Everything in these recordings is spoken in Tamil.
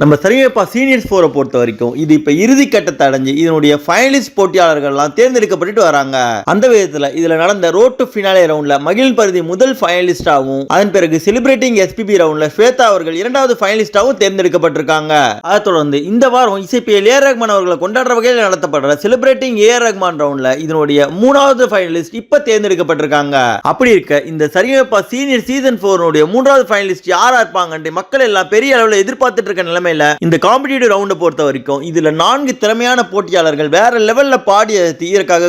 நம்ம சரிங்கப்பா சீனியர்ஸ் ஃபோரை பொறுத்த வரைக்கும் இது இப்ப இறுதி கட்டத்தை அடைஞ்சு இதனுடைய ஃபைனலிஸ்ட் போட்டியாளர்கள்லாம் தேர்ந்தெடுக்கப்பட்டு வராங்க. அந்த விதத்துல இதுல நடந்த ரோட் டு ஃபினாலே ரவுண்ட்ல மகிழ் பருதி முதல் ஃபைனலிஸ்டாவும் அதன் பிறகு செலிப்ரேட்டிங் எஸ்பிபி ரவுண்ட்ல ஸ்வேதா அவர்கள் இரண்டாவது ஃபைனலிஸ்டாவும் தேர்ந்தெடுக்கப்பட்டிருக்காங்க. அதை தொடர்ந்து இந்த வாரம் இசைப்பியல் ஏ. ரஹ்மான் அவர்களை கொண்டாடுற வகையில் நடத்தப்படுற செலிப்ரேட்டிங் ஏ. ரஹ்மான் ரவுண்ட்ல இதனுடைய மூணாவது ஃபைனலிஸ்ட் இப்ப தேர்ந்தெடுக்கப்பட்டிருக்காங்க. அப்படி இருக்க இந்த சரிவேப்பா சீனியர் சீசன் போருடைய மூன்றாவது ஃபைனலிஸ்ட் யாரா இருப்பாங்கன்ட்டு மக்கள் எல்லாம் பெரிய அளவில் எதிர்பார்த்துட்டு இருக்க நிலைமையில இந்த காம்படிட்டிவ் ரவுண்டை பொறுத்த வரைக்கும் இதுல நான்கு திறமையான போட்டியாளர்கள் வேற லெவல்ல பாடி அழுத்தி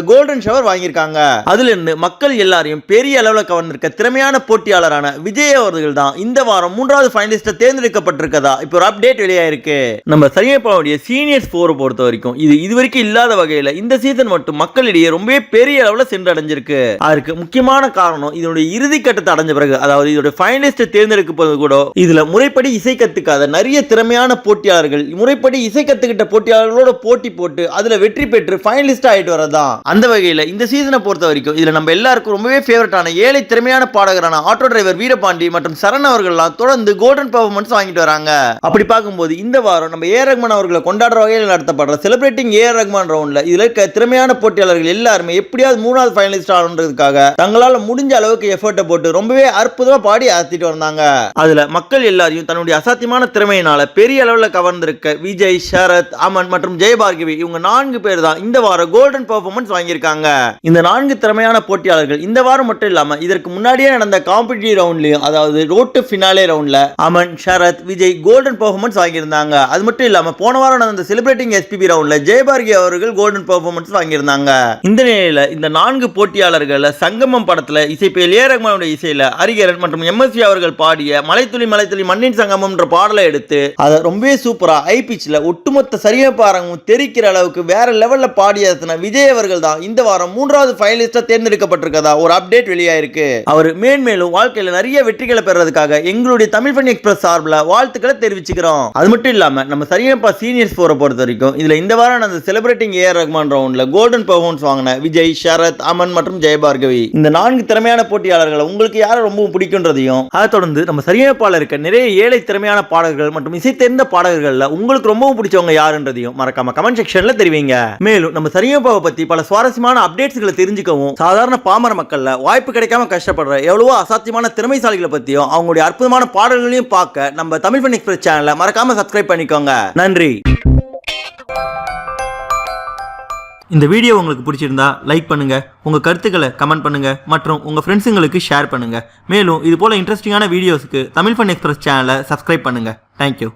கோல்டன் ஷவர் வாங்கியிருக்காங்க. அதுல இருந்து மக்கள் எல்லாரையும் பெரிய அளவில் கவர்ந்திருக்க திறமையான போட்டியாளரான விஜய் அவர்கள் தான் இந்த வாரம் மூன்றாவது ஃபைனலிஸ்ட தேர்ந்தெடுக்கப்பட்டிருக்கதா. இப்போ ஒரு அப்டேட் வெளியாயிருக்கு. நம்ம சரியப்பாவுடைய சீனியர்ஸ் போரை பொறுத்த வரைக்கும் இது இதுவரைக்கும் இல்லாத வகையில இந்த சீசன் மட்டும் மக்களிடையே ரொம்பவே பெரிய அளவில் சென்றடைஞ்சிருக்கு. அதற்கு முக்கியமான காரணம் இதனுடைய இறுதி கட்டத்தை அடைஞ்ச பிறகு அதாவது இதோட ஃபைனலிஸ்ட் தேர்ந்தெடுக்கப்பது கூட இதுல முறைப்படி இசை கத்துக்காத நிறைய திறமையான போட்டியாளர்கள் முறைப்படி இசை கத்துக்கிட்ட போட்டியாளர்களோட போட்டி போட்டு அதுல வெற்றி பெற்று ஃபைனலிஸ்ட் ஆயிட்டு வரதான் அந்த வகையில இந்த சீசனை பொறுத்த வரைக்கும் இதுல நம்ம எல்லாருக்கும் ரொம்பவே ஃபேவரட்டான ஏழை திறமையான பாடகரான ஆட்டோ டிரைவர் வீரபாண்டி மற்றும் சரண் அவர்கள்லாம் தொடர்ந்து கோல்டன் பெர்ஃபார்மன்ஸ் வாங்கிட்டு வராங்க. அப்படி பார்க்கும்போது இந்த வாரம் நம்ம ஏ ரஹ்மான் அவர்களை கொண்டாடுற வகையில் நடத்தப்படுற செலிப்ரேட்டிங் ஏ ரஹ்மான் ரவுண்ட்ல இதுல இருக்க திறமையான போட்டியாளர்கள் எல்லாருமே எப்படியாவது மூணாவது ஃபைனலிஸ்ட் ஆகணுன்றதுக்காக தங்களால முடிஞ்ச அளவுக்கு எஃபர்ட்டை போட்டு ரொம்பவே அற்புதமா பாடி ஆத்திட்டு வந்தாங்க. அதுல மக்கள் எல்லாரையும் தன்னுடைய அசாத்தியமான திறமையினால பெரிய அளவில் கவர்ந்திருக்க விஜய் சரத் அமன் மற்றும் ஜெயபார்கவி இவங்க நான்கு பேர் தான் இந்த வாரம் கோல்டன் பெர்ஃபார்மன்ஸ் வாங்கியிருக்காங்க. இந்த நான்கு திறமையான போட்டியாளர்கள் இந்த வாரம் மட்டும் இல்லாமல் இதற்கு முன்னாடியே நடந்த காம்படிட்டிவ் ரவுண்ட்லையும் அதாவது ரோட்டு ஃபினாலே ரவுண்டில் அமன் சரத் விஜய் கோல்டன் பெர்ஃபார்மன்ஸ் வாங்கியிருந்தாங்க. அது மட்டும் இல்லாமல் போன வாரம் நடந்த செலிப்ரேட்டிங் எஸ்பிபி ரவுண்டில் ஜெயபார்கி அவர்கள் கோல்டன் பெர்ஃபார்மன்ஸ் வாங்கியிருந்தாங்க. இந்த நிலையில் இந்த நான்கு போட்டியாளர்கள் சங்கமம் படத்தில் இசைப்பியல் ஏ ரஹ்மானுடைய இசையில் ஹரிகரன் மற்றும் எம்எஸ்சி அவர்கள் பாடிய மலைத்துளி மலைத்துளி மண்ணின் சங்கமம்ன்ற பாடலை எடுத்து அதை ரொம்பவே சூப்பராக ஹை பிச்சில் ஒட்டுமொத்த சரியப்பாரங்கும் தெரிக்கிற அளவுக்கு வேற லெவலில் பாடியதுன விஜய் அவர்கள் தான் இந்த வாரம் மூன்றாவது ஃபைனலிஸ்டா தேர்ந்தெடுக்கப்பட்டிருக்கதா ஒரு அப்டேட் வெளியாயிருக்கு. அவர் மேன்மேலும் வாழ்க்கையில நிறைய வெற்றிகளை பெறதுக்காக எங்களுடைய தமிழ் பண்ணி எக்ஸ்பிரஸ் சார்பில் வாழ்த்துக்களை தெரிவிச்சுக்கிறோம். அது மட்டும் இல்லாமல் நம்ம சரியமைப்பா சீனியர்ஸ் போகிற பொறுத்த வரைக்கும் இதில் இந்த வாரம் அந்த செலிப்ரேட்டிங் ஏஆர் ரஹ்மான் ரவுண்ட்ல கோல்டன் பெர்ஃபார்மன்ஸ் வாங்கின விஜய் சரத் அமன் மற்றும் ஜெயபார்கவி. இந்த நான்கு திறமையான போட்டியாளர்களை உங்களுக்கு யாரை ரொம்பவும் பிடிக்குன்றதையும் அதை தொடர்ந்து நம்ம சரியப்பால இருக்க நிறைய ஏழை திறமையான பாடல்கள் மற்றும் இசை தெரிந்த பாடகர்களில் உங்களுக்கு ரொம்பவும் பிடிச்சவங்க யாருன்றதையும் மறக்காம கமெண்ட் செக்ஷன்ல தெரிவிங்க. மேலும் நம்ம சரியப்பாவை பத்தி பல சுவாரஸ்யமான அப்டேட்ஸ்களை தெரிஞ்சுக்கவும் சாதாரண பாமர மக்கள்ல வாய்ப்பு கிடைக்காம கஷ்டப்படுற எவ்வளவோ அசாத்தியமான திறமைசாலிகளை பத்தியும் அவங்களுடைய அற்புதமான பாடல்களையும் பார்க்க நம்ம தமிழ் ஃபன் எக்ஸ்பிரஸ் சேனலை மறக்காம சப்ஸ்கிரைப் பண்ணிக்கோங்க. நன்றி. இந்த வீடியோ உங்களுக்கு பிடிச்சிருந்தா லைக் பண்ணுங்க உங்க கருத்துக்களை கமெண்ட் பண்ணுங்க மற்றும் உங்க ஃப்ரெண்ட்ஸுங்களுக்கு ஷேர் பண்ணுங்க. மேலும் இது போல இன்ட்ரெஸ்டிங்கான வீடியோஸ்க்கு தமிழ் ஃபன் எக்ஸ்பிரஸ் சேனலை சப்ஸ்கிரைப் பண்ணுங்க. Thank you